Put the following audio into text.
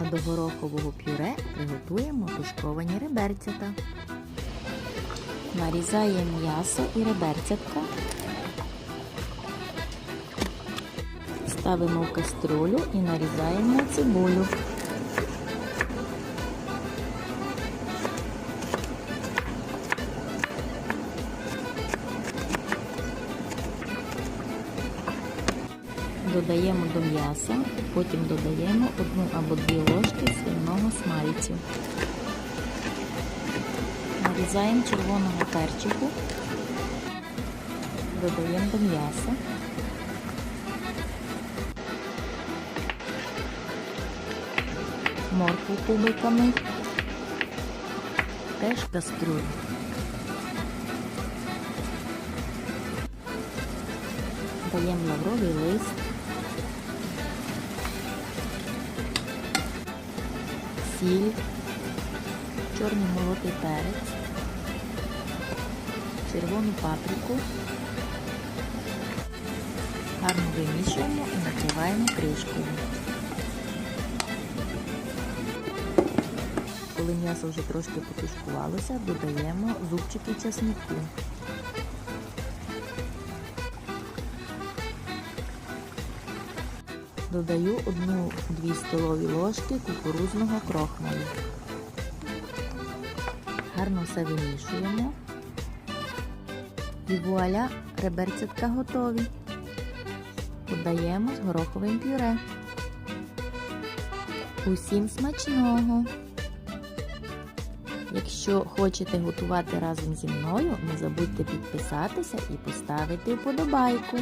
А до горохового пюре приготуємо тушковані реберцята. Нарізаємо м'ясо і реберцятка. Ставимо в кастрюлю і нарізаємо цибулю. Додаємо до м'яса, потім додаємо одну або дві ложки свиного смальцю. Нарізаємо червоного перчику, додаємо до м'яса. Моркву кубиками, теж кастрюлю. Даємо лавровий лист, сіль, чорний молотий перець, червону паприку. Гарно вимішуємо і накриваємо кришкою. Коли м'ясо вже трошки потушкувалося, додаємо зубчики часнику. Додаю 1-2 столові ложки кукурузного крохмалю. Гарно все вимішуємо. І вуаля, реберцятка готові. Подаємо з гороховим пюре. Усім смачного! Якщо хочете готувати разом зі мною, не забудьте підписатися і поставити вподобайку.